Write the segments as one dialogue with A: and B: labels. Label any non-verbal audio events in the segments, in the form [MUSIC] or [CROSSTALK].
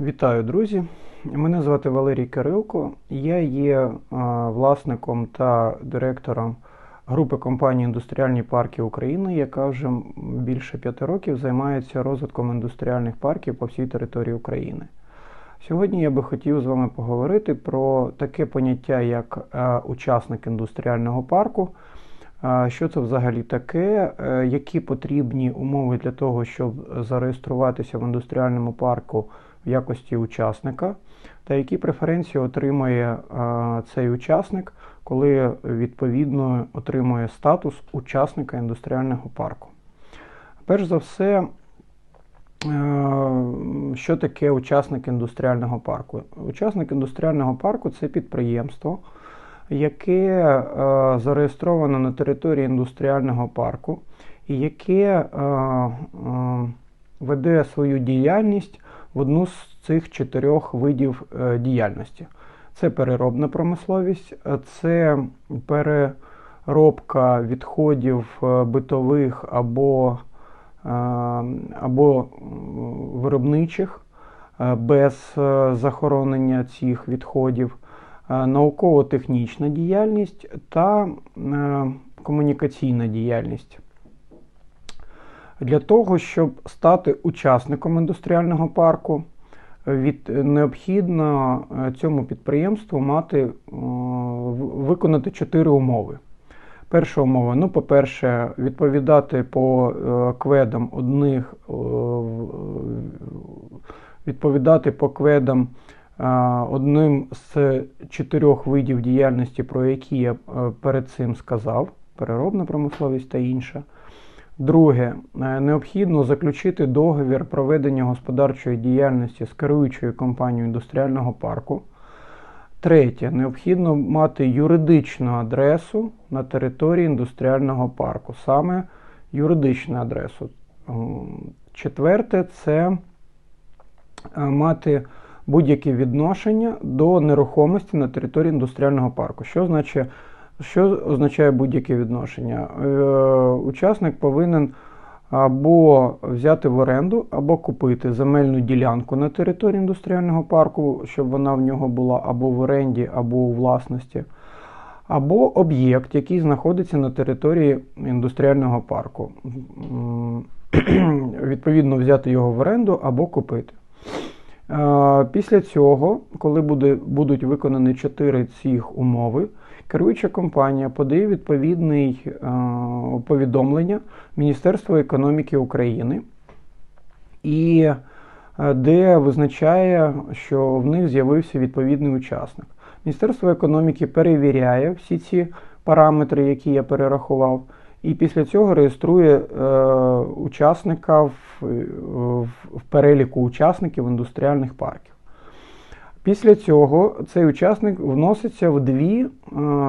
A: Вітаю, друзі! Мене звати Валерій Кирилко. Я є власником та директором групи компанії Індустріальні парки України, яка вже більше п'яти років займається розвитком індустріальних парків по всій території України. Сьогодні я би хотів з вами поговорити про таке поняття, як учасник індустріального парку. Що це взагалі таке? Е, Які потрібні умови для того, щоб зареєструватися в індустріальному парку в якості учасника, та які преференції отримує цей учасник, коли відповідно отримує статус учасника індустріального парку? Перш за все, е, що таке учасник індустріального парку? Учасник індустріального парку це підприємство, яке е, зареєстровано на території індустріального парку і яке е, е, веде свою діяльність в одну з цих чотирьох видів діяльності. Це переробна промисловість, це переробка відходів битових або, або виробничих без захоронення цих відходів, науково-технічна діяльність та е, комунікаційна діяльність. Для того, щоб стати учасником індустріального парку, від необхідно е, цьому підприємству мати е, виконати чотири умови. Перша умова, ну, по-перше, відповідати по е, кведам одних, е, відповідати по кведам е, одним з чотирьох видів діяльності, про які я е, перед цим сказав: переробна промисловість та інша. Друге, е, необхідно заключити договір проведення господарчої діяльності з керуючою компанією індустріального парку. Третє, необхідно мати юридичну адресу на території індустріального парку, саме юридичну адресу. Четверте, це е, мати будь-яке відношення до нерухомості на території індустріального парку. Що значить, що означає будь-яке відношення? Е, Учасник повинен або взяти в оренду, або купити земельну ділянку на території індустріального парку, щоб вона в нього була або в оренді, або у власності, або об'єкт, який знаходиться на території індустріального парку. [CLEARS THROAT] Відповідно, взяти його в оренду або купити. Е, Після цього, коли буде, будуть виконані чотири цих умови, керуюча компанія подає відповідне повідомлення Міністерству економіки України, і е, де визначає, що в них з'явився відповідний учасник. Міністерство економіки перевіряє всі ці параметри, які я перерахував, і після цього реєструє е, учасника в, в, в переліку учасників індустріальних парків. Після цього цей учасник вноситься в дві е,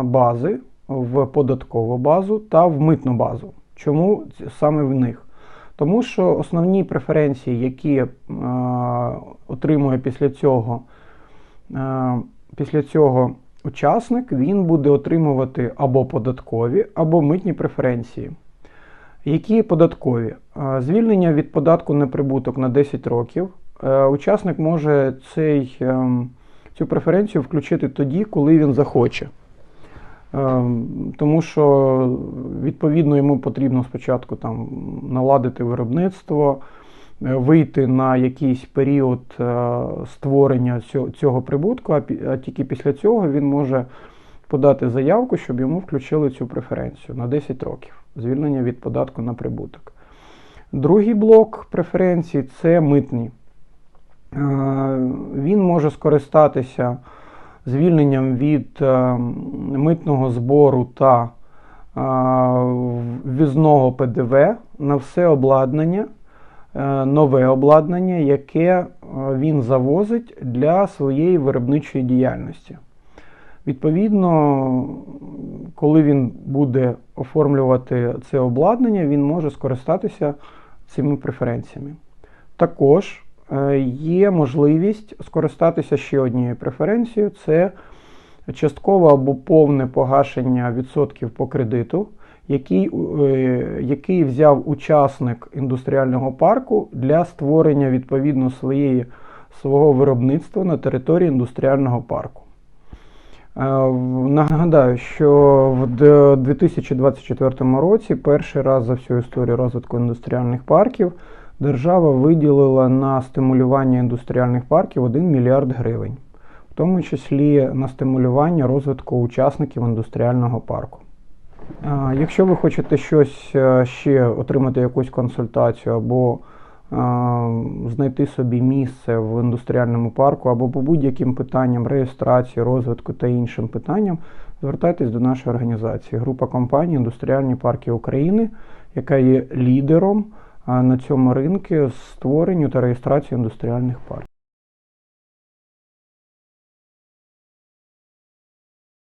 A: бази: в податкову базу та в митну базу. Чому саме в них? Тому що основні преференції, які е, отримує після цього, е, після цього учасник, він буде отримувати або податкові, або митні преференції. Які податкові? Звільнення від податку на прибуток на 10 років. Е, Учасник може цей, ем, цю преференцію включити тоді, коли він захоче. Ем, Тому що відповідно йому потрібно спочатку там наладити виробництво, вийти на якийсь період е, створення цього, прибутку, а тільки після цього він може подати заявку, щоб йому включили цю преференцію на 10 років звільнення від податку на прибуток. Другий блок преференцій це митні. Е, Він може скористатися звільненням від е, митного збору та е, ввізного ПДВ на все обладнання, е, нове обладнання, яке е, він завозить для своєї виробничої діяльності. Відповідно, коли він буде оформлювати це обладнання, він може скористатися цими преференціями. Також е, є можливість скористатися ще однією преференцією це часткове або повне погашення відсотків по кредиту, який, е, який взяв учасник індустріального парку для створення відповідно своєї свого виробництва на території індустріального парку. Е, Нагадаю, що в 2024 році перший раз за всю історію розвитку індустріальних парків держава виділила на стимулювання індустріальних парків 1 мільярд гривень, в тому числі на стимулювання розвитку учасників індустріального парку. Якщо ви хочете щось е, ще отримати якусь консультацію або знайти собі місце в індустріальному парку, або по будь-яким питанням реєстрації, розвитку та іншим питанням, звертайтесь до нашої організації. Група компаній Індустріальні парки України, яка є лідером на цьому ринку створенню та реєстрації індустріальних парків.